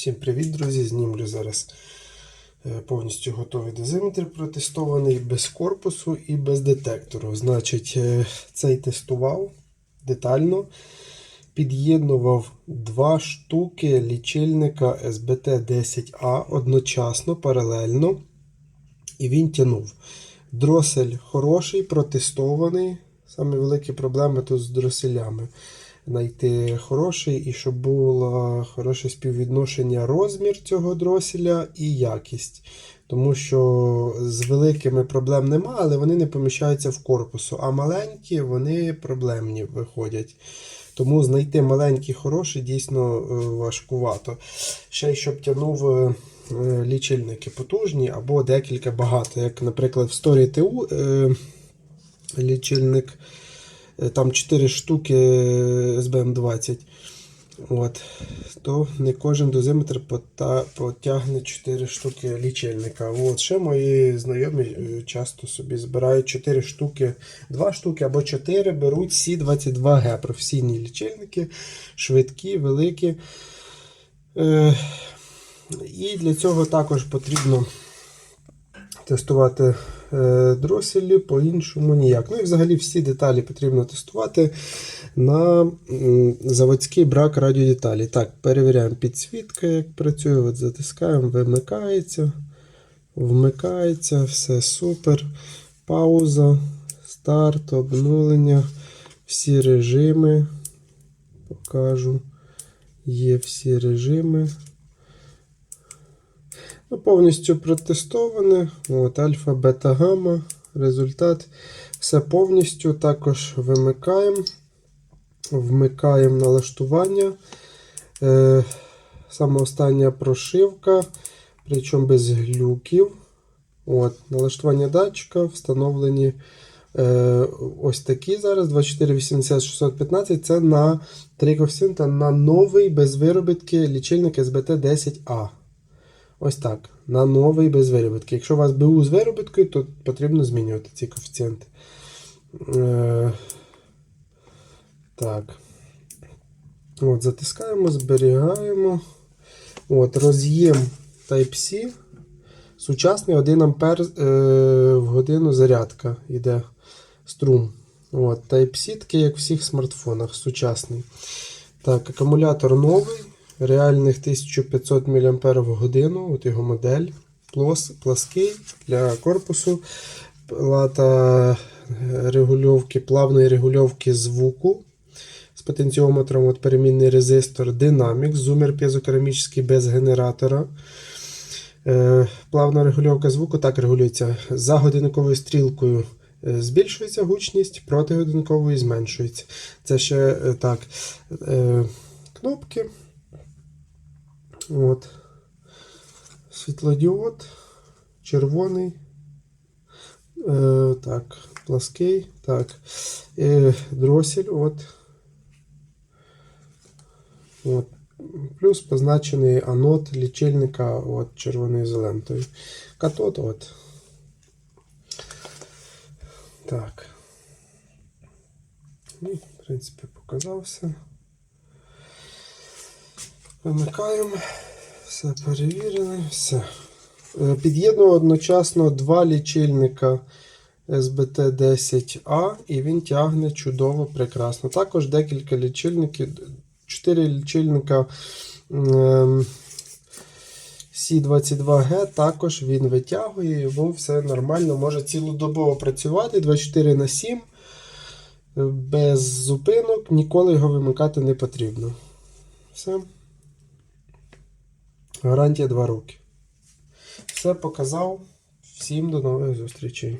Всім привіт, друзі! Знімлю зараз е, повністю готовий дозиметр протестований без корпусу і без детектору. Значить, е, цей тестував детально. Під'єднував два штуки лічильника SBT10A одночасно, паралельно. І він тянув. Дросель хороший, протестований. Саме великі проблеми тут з дроселями. Знайти хороший і щоб було хороше співвідношення розмір цього дроселя і якість. Тому що з великими проблем нема, але вони не поміщаються в корпусу. А маленькі вони проблемні виходять. Тому знайти маленький хороший дійсно е, важкувато. Ще й щоб тягнув е, е, лічильники потужні або декілька багато. Як, наприклад, в Story TU лічильник. Е, Там 4 штуки SBM20. От. То не кожен дозиметр потягне 4 штуки лічильника. От. Ще мої знайомі е, часто собі збирають 4 штуки, 2 штуки або 4 беруть C22G професійні лічильники, швидкі, великі. Е, і для цього також потрібно тестувати е, дроселі, по-іншому ніяк. Ну і взагалі всі деталі потрібно тестувати на заводський брак радіодеталі. Так, перевіряємо підсвітка, як працює. От затискаємо, вимикається, вмикається, все супер. Пауза, старт, обнулення, всі режими. Покажу. Є всі режими. Ну, повністю протестоване. От, альфа, бета, гамма. Результат. Все повністю також вимикаємо. Вмикаємо налаштування. Е, саме остання прошивка, причому без глюків. От, налаштування датчика встановлені е, ось такі зараз 2480 615 це на 3 коефіцієнта на новий без виробітки лічильник SBT 10A. Ось так. На новий без виробітки. Якщо у вас БУ з виробіткою, то потрібно змінювати ці коефіцієнти. Е, так. От, Затискаємо, зберігаємо. От, Роз'єм Type-C. Сучасний 1 ампер е, в годину зарядка йде струм. От, Type-C, такий, як в всіх смартфонах, сучасний. Так, акумулятор новий. Реальних 1500 мАч. От його модель. Плос, плаский для корпусу. Плата регульовки, плавної регульовки звуку з потенціометром от перемінний резистор Dynamics, зумер п'єзокерамічний без генератора. Е, Плавна регульовка звуку так регулюється. За годинниковою стрілкою е, збільшується гучність, проти годинникової зменшується. Це ще е, так. Кнопки. От. Світлодіод. Червоний. Е, так, плаский. Так. Е, дросель. От. От. Плюс позначений анод лічильника от, червоною зеленою. Катод от. Так. Ну, в принципі, показав все. Вимикаємо. Все перевірили. Все. Е, Під'єднував одночасно два лічильника SBT10A і він тягне чудово, прекрасно. Також декілька лічильників, 4 лічильника ем, C22G також він витягує, йому все нормально, може цілодобово працювати 24 на 7 е, без зупинок, ніколи його вимикати не потрібно. Все. Гарантія 2 роки. Все показав. Всім до нових зустрічей.